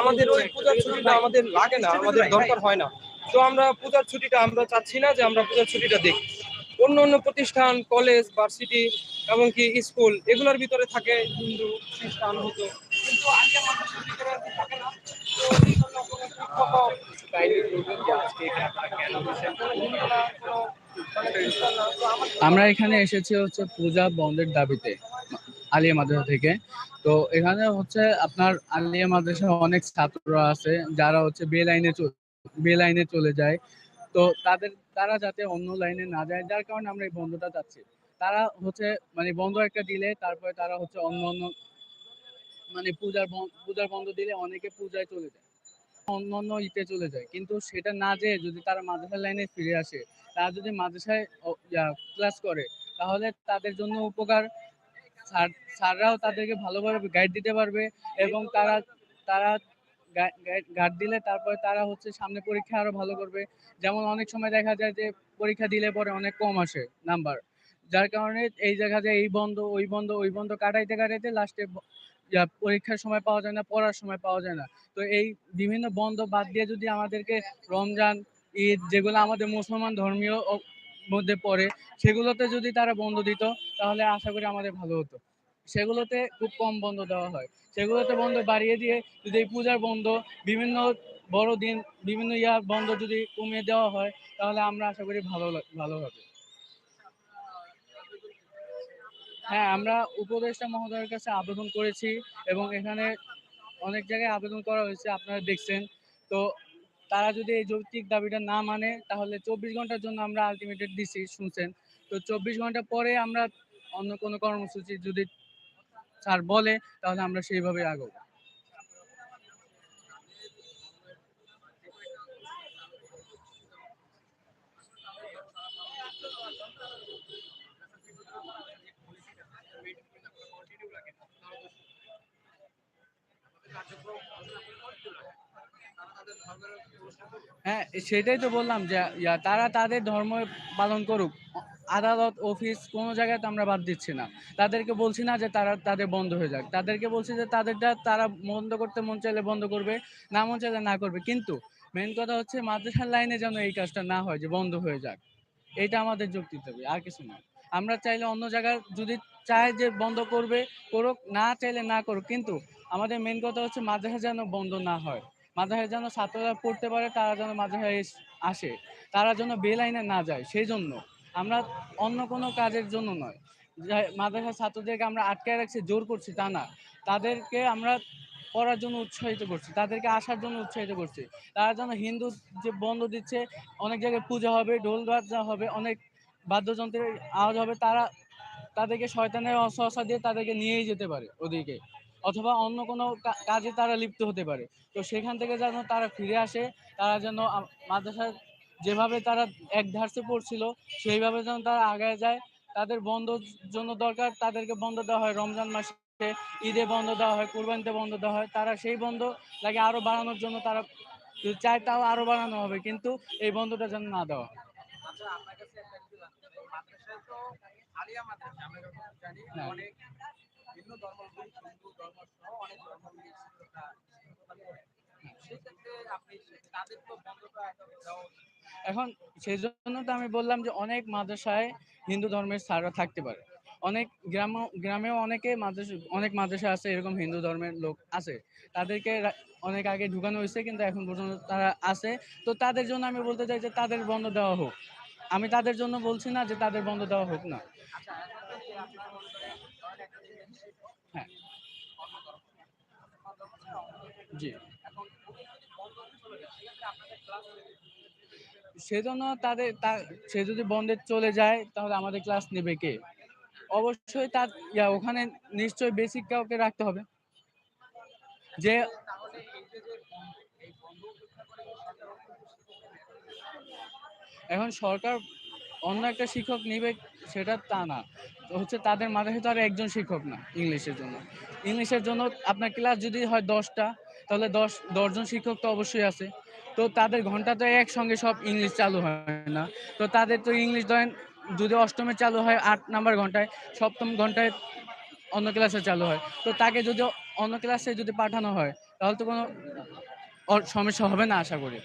আমাদের ওই পূজার ছুটিটা আমাদের লাগে না আমাদের দরকার হয় না। তো আমরা পূজার ছুটিটা আমরা চাচ্ছি না যে আমরা পূজার ছুটিটা দেখি অন্য অন্য প্রতিষ্ঠান কলেজ ভার্সিটি এমনকি স্কুল এগুলোর ভিতরে থাকে হিন্দু খ্রিস্টান হতো মানে খ্রিস্টান না, তো আমাদের আমরা এখানে এসেছি হচ্ছে পূজা বন্ধের দাবিতে। আলিয়া মাদ্রাসা থেকে। তো এখানে হচ্ছে আপনার আলিয়া মাদ্রাসা অনেক ছাত্ররা আছে, যারা হচ্ছে বে লাইনে বে লাইনে চলে যায়। তো তাদের, তারা যাতে অন্য লাইনে না যায়, যার কারণে আমরা এই বন্ধটা চাচ্ছি। তারা হচ্ছে মানে বন্ধ একটা দিলে, তারপরে তারা হচ্ছে অন্য অন্য মানে পূজার পূজার বন্ধ দিলে অনেকে পূজায় চলে যায়। অন্য অন্য ইতে চলে যায়। কিন্তু সেটা না যেয়ে যদি তারা মাদ্রাসার লাইনে ফিরে আসে, তারা যদি মাদ্রাসায় ক্লাস করে, তাহলে তাদের জন্য উপকার স্যার, স্যাররাও তাদেরকে ভালোভাবে গাইড দিতে পারবে এবং তারা তারা গাইড দিলে তারপরে তারা হচ্ছে সামনে পরীক্ষা আরও ভালো করবে। যেমন অনেক সময় দেখা যায় যে পরীক্ষা দিলে পরে অনেক কম আসে নাম্বার যার কারণে এই দেখা যায় এই বন্ধ, ওই বন্ধ ওই বন্ধ কাটাইতে কাটাইতে লাস্টে পরীক্ষার সময় পাওয়া যায় না, পড়ার সময় পাওয়া যায় না। তো এই বিভিন্ন বন্ধ বাদ দিয়ে যদি আমাদেরকে রমজান, ঈদ যেগুলো আমাদের মুসলমান ধর্মীয় মধ্যে পড়ে, সেগুলোতে যদি তারা বন্ধ দিত, তাহলে আশা করি আমাদের ভালো হতো। সেগুলোতে খুব কম বন্ধ দেওয়া হয়। সেগুলোতে বন্ধ বাড়িয়ে দিয়ে যদি এই পূজার বন্ধ, বিভিন্ন বড় দিন, বিভিন্ন ইয়ার বন্ধ যদি কমিয়ে দেওয়া হয়, তাহলে আমরা আশা করি ভালো ভালো হবে। হ্যাঁ আমরা উপদেষ্টা মহোদয়ের কাছে আবেদন করেছি এবং এখানে অনেক জায়গায় আবেদন করা হয়েছে, আপনারা দেখছেন। তো তারা যদি এই যৌক্তিক দাবিটা না মানে তাহলে চব্বিশ ঘণ্টার জন্য আমরা আলটিমেটেড দিছি, শুনছেন? তো চব্বিশ ঘণ্টা পরে আমরা অন্য কোনো কর্মসূচি যদি স্যার বলে, তাহলে আমরা সেইভাবে আগাবো। হ্যাঁ সেটাই তো বললাম যে তারা তাদের ধর্ম পালন করুক। আদালত, অফিস, কোনো জায়গায় তো আমরা বাদ দিচ্ছি না। তাদেরকে বলছি না যে তারা তাদের বন্ধ হয়ে যাক। তাদেরকে বলছি যে তাদেরটা, তারা বন্ধ করতে মন চাইলে বন্ধ করবে, না মন চাইলে না করবে। কিন্তু মেন কথা হচ্ছে মাদ্রাসার লাইনে যেন এই কাজটা না হয়, যে বন্ধ হয়ে যাক। এটা আমাদের যুক্তি দেবে আর কিছু না। আমরা চাইলে অন্য জায়গায় যদি চায় যে বন্ধ করবে, করুক, না চাইলে না করুক। কিন্তু আমাদের মেন কথা হচ্ছে মাদ্রাসা যেন বন্ধ না হয়। মাদ্রাসায় যেন ছাত্ররা পড়তে পারে, তারা যেন মাদ্রাসায় আসে। তারা যেন বে লাইনে না যায়, সেই জন্য আমরা অন্য কোনো কাজের জন্য নয়। মাদ্রাসার ছাত্রদেরকে আমরা আটকায় রাখছি, জোর করছি, তা না। তাদেরকে আমরা পড়ার জন্য উৎসাহিত করছি, তাদেরকে আসার জন্য উৎসাহিত করছি। তারা যেন হিন্দু যে বন্ধ দিচ্ছে, অনেক জায়গায় পূজা হবে, ঢোল বাজা হবে, অনেক বাদ্যযন্ত্রের আওয়াজ হবে, তারা তাদেরকে শয়তানের অসহসা দিয়ে তাদেরকে নিয়েই যেতে পারে ওদিকে অথবা অন্য কোনো কাজে তারা লিপ্ত হতে পারে। তো সেখান থেকে যেন তারা ফিরে আসে তারা যেন মাদ্রাসার যেভাবে তারা এক ধারসে পড়ছিল সেইভাবে যেন তারা আগায় যায়। তাদের বন্ধ জন্য দরকার তাদেরকে বন্ধ দেওয়া হয় রমজান মাসে ঈদে বন্ধ দেওয়া হয় কুরবানিতে বন্ধ দেওয়া হয়। তারা সেই বন্ধ লাগে আরও বাড়ানোর জন্য তারা চায় তাও আরও বাড়ানো হবে কিন্তু এই বন্ধটা যেন না দেওয়া হয়। আচ্ছা আপনার কাছে একটা কিছু জানতে চাই মাদ্রাসায় তো আলিয়া মাদ্রাসা আমরা যখন জানি। অনেক ভিন্ন ধর্মাবলম্বী হিন্দু ধর্ম সহ অনেক উচিত। এখন সেই জন্য তো আমি বললাম যে অনেক মাদ্রাসায় হিন্দু ধর্মের স্যাররা থাকতে পারে। অনেক গ্রাম গ্রামেও অনেকে মাদ্রাসা অনেক মাদ্রাসা আছে এরকম হিন্দু ধর্মের লোক আছে। তাদেরকে অনেক আগে ঢুকানো হয়েছে কিন্তু এখন পর্যন্ত তারা আছে। তো তাদের জন্য আমি বলতে চাই যে তাদের বন্ধ দেওয়া হোক। আমি তাদের জন্য বলছি না যে তাদের বন্ধ দেওয়া হোক না। হ্যাঁ। সেজন্য তাদের সে যদি বন্ধে চলে যায়, তাহলে আমাদের ক্লাস নেবে কে? অবশ্যই তার, ইয়া, ওখানে নিশ্চয়ই বেসিক কাউকে রাখতে হবে। যে? এখন সরকার অন্য একটা শিক্ষক নিবে, সেটা তা না। হচ্ছে তাদের মাথায় তো আর একজন শিক্ষক না ইংলিশের জন্য। ইংলিশের জন্য আপনার ক্লাস যদি হয় দশটা, তাহলে দশ, দশজন শিক্ষক তো অবশ্যই আছে। তো তাদের ঘণ্টা তো একসঙ্গে সব ইংলিশ চালু হয় না। তো তাদের তো ইংলিশ ধরেন যদি অষ্টমে চালু হয় আট নাম্বার ঘন্টায়, সপ্তম ঘন্টায় অন্য ক্লাসে চালু হয়। তো তাকে যদি অন্য ক্লাসে যদি পাঠানো হয়, তাহলে তো কোনো সমস্যা হবে না আশা করি।